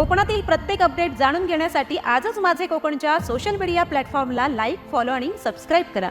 कोकणातील प्रत्येक अपडेट जाणून घेण्यासाठी आजच माझे कोकणच्या सोशल मीडिया प्लॅटफॉर्मला लाईक फॉलो आणि सबस्क्राईब करा.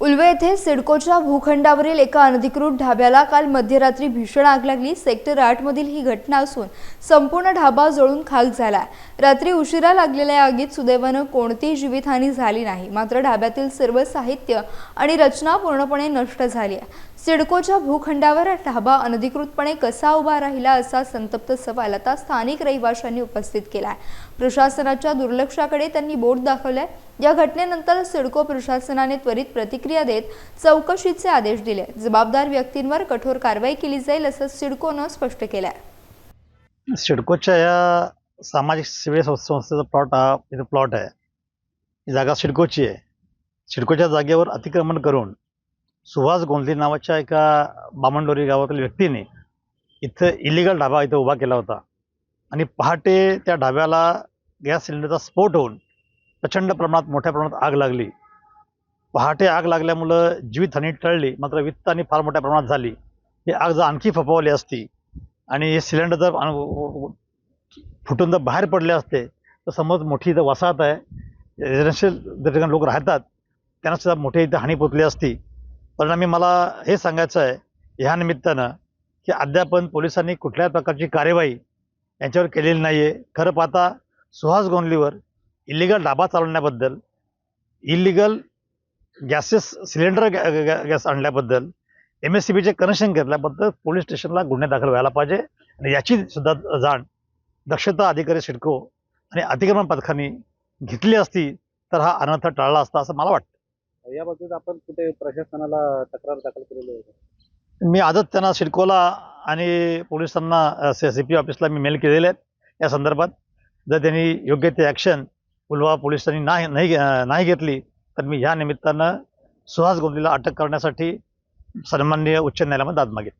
उल्वे येथे सिडकोच्या भूखंडावरील एका अनधिकृत ढाब्याला काल मध्यरात्री भीषण आग लागली. सेक्टर आठमधील ही घटना असून संपूर्ण ढाबा जळून खाक झाला. रात्री उशिरा लागलेल्या आगीत सुदैवानं कोणतीही जीवितहानी झाली नाही. मात्र ढाब्यातील सर्व साहित्य आणि रचना पूर्णपणे नष्ट झाली आहे. सिडकोच्या भूखंडावर ढाबा अनधिकृतपणे कसा उभा राहिला असा संतप्त सवाल आता स्थानिक रहिवाशांनी उपस्थित केलाय. प्रशासनाच्या दुर्लक्षाकडे त्यांनी बोट दाखवलंय. या घटनेनंतर सिडको प्रशासनाने त्वरित प्रतिक्रिया देत चौकशीचे आदेश दिले. जबाबदार व्यक्तींवर कठोर कारवाई केली जाईल असं सिडकोनं स्पष्ट केलंय. सिडकोच्या या सामाजिक सेवे संस्थेचा प्लॉट हा प्लॉट आहे. ही जागा सिडकोची आहे. सिडकोच्या जागेवर अतिक्रमण करून सुहास गोंधळे नावाच्या एका बामणडोरी गावातील व्यक्तीने इथं इलिगल ढाबा इथं उभा केला होता. आणि पहाटे त्या ढाब्याला गॅस सिलेंडरचा स्फोट होऊन प्रचंड प्रमाणात मोठ्या प्रमाणात आग लागली. पहाटे आग लागल्यामुळं जीवितहानी टळली मात्र वित्त आणि फार मोठ्या प्रमाणात झाली. ही आग जर आणखी फपवली असती आणि हे सिलेंडर जर फुटून जर बाहेर पडले असते तर समज मोठी इथं वसाहत आहे. रेसिडेन्शियल जे ठिकाणी लोक राहतात त्यांना सुद्धा मोठी इथं हानी पोचली असती. परिणामी मला हे सांगायचं आहे ह्या निमित्तानं की अद्यापन पोलिसांनी कुठल्याच प्रकारची कार्यवाही यांच्यावर केलेली नाही आहे खरं पाहता सुहास गोंदलीवर इलिगल डाबा चालवण्याबद्दल इलिगल गॅसेस सिलेंडर गॅ गॅ- गॅस आणल्याबद्दल एम एस सी बीचे कनेक्शन घेतल्याबद्दल पोलीस स्टेशनला गुन्हे दाखल व्हायला पाहिजे आणि याची सुद्धा जाण दक्षता अधिकारी सिडको आणि अतिक्रमण पथकांनी घेतली असती तर हा अनर्थ टाळला असता असं मला वाटतं. याबाबतीत आपण कुठे प्रशासनाला तक्रार दाखल केलेली आहे? मी आजच त्यांना सिडकोला आणि पोलिसांना सी पी ऑफिसला मी मेल केलेले आहेत. या संदर्भात जर त्यांनी योग्य ते ॲक्शन पुलवा पोलिसांनी नाही नाही घे- नाही घेतली तर मी ह्या निमित्तानं सुहास गोंदीला अटक करण्यासाठी सन्माननीय उच्च न्यायालयामध्ये दाद मागेन.